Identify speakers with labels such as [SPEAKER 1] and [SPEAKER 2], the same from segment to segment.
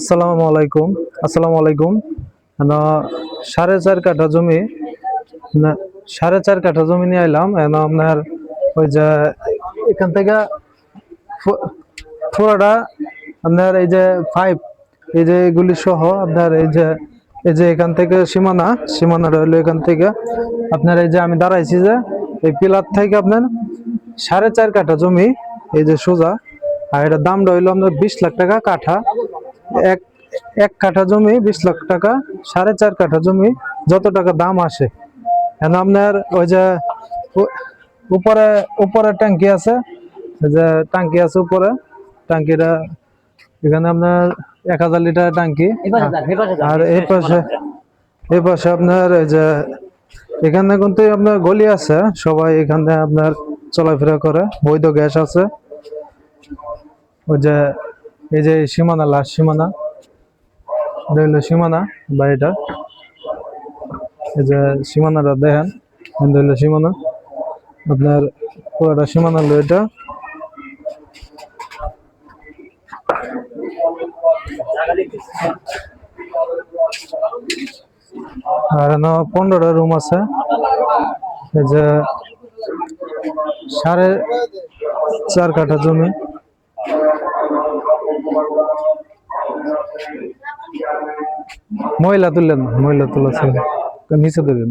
[SPEAKER 1] আসসালামু আলাইকুম আসসালামু আলাইকুম। না সাড়ে চার কাঠা জমি, না, সাড়ে চার কাঠা জমি নিয়ে আইলাম। আপনার ওই যে এখান থেকে ফু- পুরোটা আপনার এই যে ফাইভ এই যে এগুলি সহ আপনার এই যে এই যে এখান থেকে সীমানা, সীমানাটা হলো এখান থেকে। আপনার এই যে আমি দাঁড়াইছি যে, এই পিলার থেকে আপনার সাড়ে চার কাঠা জমি, এই যে সোজা। আর এটার দামটা হইল আপনার বিশ লাখ টাকা কাঠা। এক এক কাঠা জমি বিশ লাখ টাকা সাড়ে চার কাঠা জমি যত টাকা দাম আসে। এখন আপনার ওই যে উপরে উপরে ট্যাঙ্কি আছে যে ট্যাঙ্কি আছে উপরে ট্যাঙ্কিটা এখানে আপনার এক হাজার লিটার ট্যাঙ্কি। আর এই পাশে এই পাশে আপনার এই যে এখানে কিন্তু আপনার গলি আছে সবাই এখানে আপনার চলাফেরা করে বৈধ গ্যাস আছে। ওই যে এই যে সীমানা লাস্ট সীমানা। এটা হলো সীমানা বাড়িটা এই যে সীমানাটা দেখেন, এটা হলো সীমানা। আপনার পুরোটা সীমানা হলো এটা। আর পনেরোটা রুম আছে। এই যে সাড়ে চার কাঠা জমি। মহিলা তুললেন মহিলা তোলা ছিল নিচে দেবেন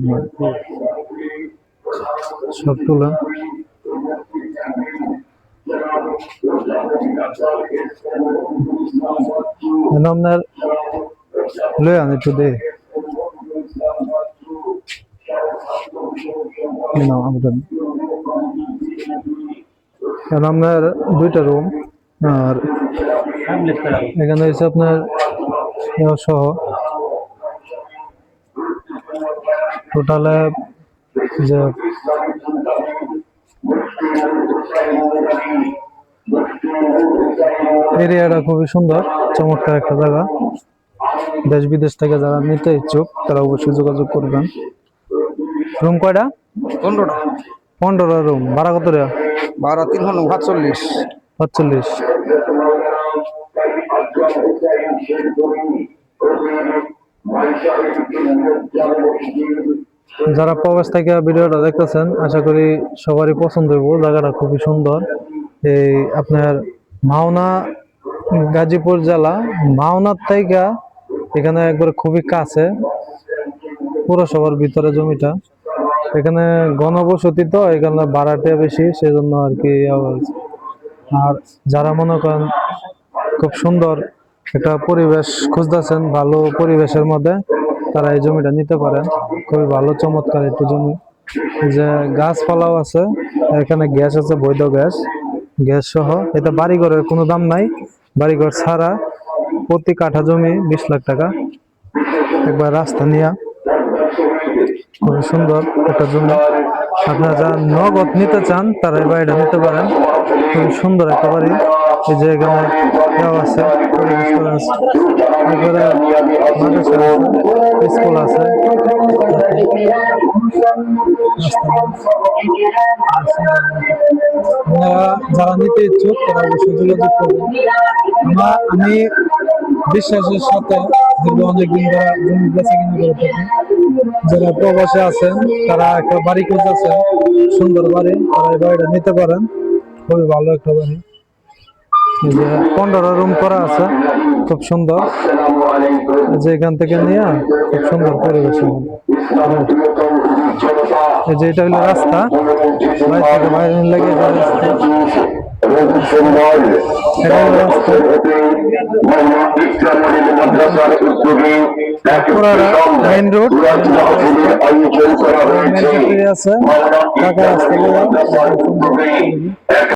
[SPEAKER 1] সব তুলেন আপনার লই আন একটু দে। আপনার দুইটা রুম আর এখানে হচ্ছে আপনার সহ। টোটালে যে এরিয়াটা খুবই সুন্দর চমৎকার একটা জায়গা। দেশ বিদেশ থেকে যারা নিতে ইচ্ছুক তারা অবশ্যই যোগাযোগ করবেন। রুম কয়টা?
[SPEAKER 2] পনেরোটা।
[SPEAKER 1] পনেরোটা রুম ভাড়া কত টাকা
[SPEAKER 2] বারো তিন ঘণ্টা সাতচল্লিশ।
[SPEAKER 1] সাতচল্লিশ যারা প্রবাস থেকে ভিডিওটা দেখতেছেন, আশা করি সবারই পছন্দ হইব। জায়গাটা খুবই সুন্দর। এই আপনার মাওনা, গাজীপুর জেলা। মাওনার থেকে এখানে একবার খুবই কাছে, পুরসভার ভিতরে জমিটা। এখানে ঘনবসতি তো, এখানে ভাড়াটা বেশি, সেজন্য আর কি আবার আর যারা মনে করেন খুব সুন্দর একটা পরিবেশ খুঁজতেছেন, ভালো পরিবেশের মধ্যে, তারা এই জমিটা নিতে পারেন। খুবই ভালো, চমৎকার একটু জমি। যে গাছপালাও আছে, এখানে গ্যাস আছে, বৈধ গ্যাস। গ্যাস সহ এটা বাড়িঘরের কোনো দাম নাই। বাড়িঘর ছাড়া প্রতি কাঠা জমি বিশ লাখ টাকা। একবার রাস্তা নিয়ে। খুবই সুন্দর একটা জমি। আপনারা যারা নগদ নিতে চান, তারা এই বাড়িটা নিতে পারেন। খুবই সুন্দর একটা বাড়ি। এই যে এখানে দেওয়া আছে, স্কুল আছে। যারা নিতে ইচ্ছুক, তারা অবশ্যই যোগাযোগ করবেন। আমি বিশ্বাসের সাথে দীর্ঘ অনেকদিন ধরে জমি কিনা করে থাকি। যারা প্রবাসে আছেন, তারা একটা বাড়ি খুঁজতেছেন, সুন্দর বাড়ি, তারা এই বাড়িটা নিতে পারেন। খুবই ভালো একটা বাড়ি। যে পনেরো রুম করা আছে, খুব সুন্দর। যে এখান থেকে নিয়ে খুব সুন্দর পরিবেশ। এই যে এটা হলো রাস্তা। লাগে মেইন রোড আছে। টাকা রাস্তা